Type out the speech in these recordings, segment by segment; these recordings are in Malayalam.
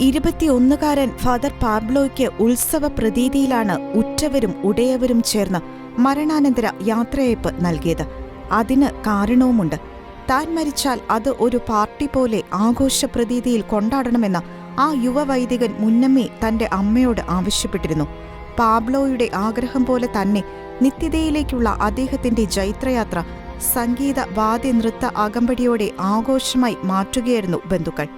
ഇരുപത്തിയൊന്നുകാരൻ ഫാദർ പാബ്ലോയ്ക്ക് ഉത്സവ പ്രതീതിയിലാണ് ഉറ്റവരും ഉടയവരും ചേർന്ന് മരണാനന്തര യാത്രയയപ്പ് നൽകിയത്. അതിന് കാരണവുമുണ്ട്. താൻ മരിച്ചാൽ അത് ഒരു പാർട്ടി പോലെ ആഘോഷ പ്രതീതിയിൽ കൊണ്ടാടണമെന്ന് ആ യുവവൈദികൻ മുന്നമ്മേ തന്റെ അമ്മയോട് ആവശ്യപ്പെട്ടിരുന്നു. പാബ്ലോയുടെ ആഗ്രഹം പോലെ തന്നെ നിത്യതയിലേക്കുള്ള അദ്ദേഹത്തിന്റെ ജൈത്രയാത്ര സംഗീത വാദ്യ നൃത്ത അകമ്പടിയോടെ ആഘോഷമായി മാറ്റുകയായിരുന്നു ബന്ധുക്കൾ.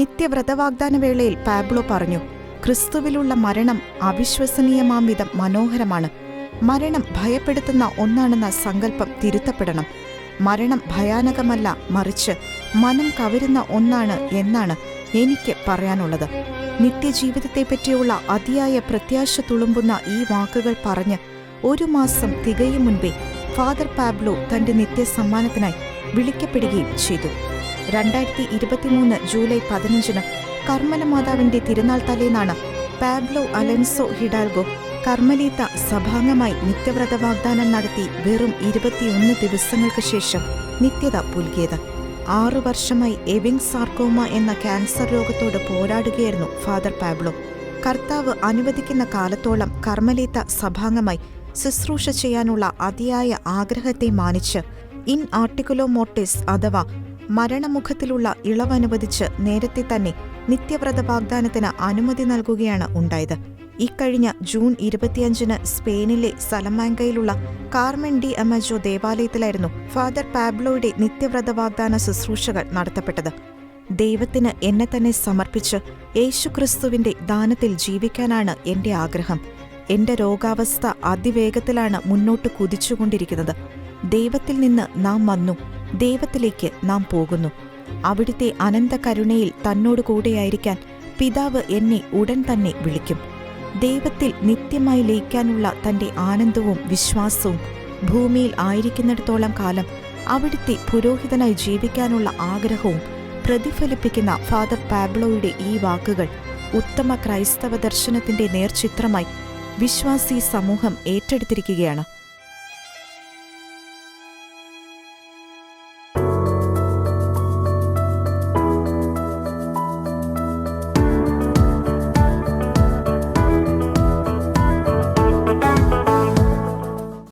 നിത്യവ്രതവാഗ്ദാന വേളയിൽ പാബ്ലോ പറഞ്ഞു ക്രിസ്തുവിലുള്ള മരണം അവിശ്വസനീയമാം വിധം മനോഹരമാണ്. മരണം ഭയപ്പെടുത്തുന്ന ഒന്നാണെന്ന സങ്കല്പം തിരുത്തപ്പെടണം. മരണം ഭയാനകമല്ല മറിച്ച് മനം കവരുന്ന ഒന്നാണ് എന്നാണ് എനിക്ക് പറയാനുള്ളത്. നിത്യജീവിതത്തെപ്പറ്റിയുള്ള അതിയായ പ്രത്യാശ തുളുമ്പുന്ന ഈ വാക്കുകൾ പറഞ്ഞ് ഒരു മാസം തികയും മുൻപേ ഫാദർ പാബ്ലോ തന്റെ നിത്യസമ്മാനത്തിനായി വിളിക്കപ്പെടുകയും ചെയ്തു. രണ്ടായിരത്തി ഇരുപത്തിമൂന്ന് ജൂലൈ പതിനഞ്ചിന് കർമ്മല മാതാവിന്റെ തിരുനാൾ തലേന്നാണ് പാബ്ലോ അലൻസോ ഹിഡാൽഗോ കർമ്മലീത്ത സഭാംഗമായി നിത്യവ്രത വാഗ്ദാനം നടത്തി വെറും ഇരുപത്തിയൊന്ന് ദിവസങ്ങൾക്ക് ശേഷം നിത്യത പുൽകിയത്. ആറു വർഷമായി എവിങ് സാർക്കോമ എന്ന ക്യാൻസർ രോഗത്തോട് പോരാടുകയായിരുന്നു ഫാദർ പാബ്ലോ. കർത്താവ് അനുവദിക്കുന്ന കാലത്തോളം കർമ്മലീത്ത സഭാംഗമായി ശുശ്രൂഷ ചെയ്യാനുള്ള അതിയായ ആഗ്രഹത്തെ മാനിച്ച് ഇൻ ആർട്ടിക്കുലോ മോട്ടിസ് അഥവാ മരണമുഖത്തിലുള്ള ഇളവനുവദിച്ച് നേരത്തെ തന്നെ നിത്യവ്രത വാഗ്ദാനത്തിന് അനുമതി നൽകുകയാണ് ഉണ്ടായത്. ഇക്കഴിഞ്ഞ ജൂൺ ഇരുപത്തിയഞ്ചിന് സ്പെയിനിലെ സലമാങ്കയിലുള്ള കാർമെൻ ഡി അമജോ ദേവാലയത്തിലായിരുന്നു ഫാദർ പാബ്ലോയുടെ നിത്യവ്രത വാഗ്ദാന ശുശ്രൂഷകൾ നടത്തപ്പെട്ടത്. ദൈവത്തിന് എന്നെ തന്നെ സമർപ്പിച്ച് യേശുക്രിസ്തുവിന്റെ ദാനത്തിൽ ജീവിക്കാനാണ് എന്റെ ആഗ്രഹം. എന്റെ രോഗാവസ്ഥ അതിവേഗത്തിലാണ് മുന്നോട്ട് കുതിച്ചുകൊണ്ടിരിക്കുന്നത്. ദൈവത്തിൽ നിന്ന് നാം വന്നു. ദൈവത്തിലേക്ക് നാം പോകുന്നു. അവിടുത്തെ അനന്ത കരുണയിൽ തന്നോട് കൂടെയായിരിക്കാൻ പിതാവ് എന്നെ ഉടൻ തന്നെ വിളിക്കും. ദൈവത്തിൽ നിത്യമായി ലയിക്കാനുള്ള തന്റെ ആനന്ദവും വിശ്വാസവും ഭൂമിയിൽ ആയിരിക്കുന്നിടത്തോളം കാലം അവിടുത്തെ പുരോഹിതനായി ജീവിക്കാനുള്ള ആഗ്രഹവും പ്രതിഫലിപ്പിക്കുന്ന ഫാദർ പാബ്ലോയുടെ ഈ വാക്കുകൾ ഉത്തമ ക്രൈസ്തവ ദർശനത്തിന്റെ നേർചിത്രമായി വിശ്വാസി സമൂഹം ഏറ്റെടുത്തിരിക്കുകയാണ്.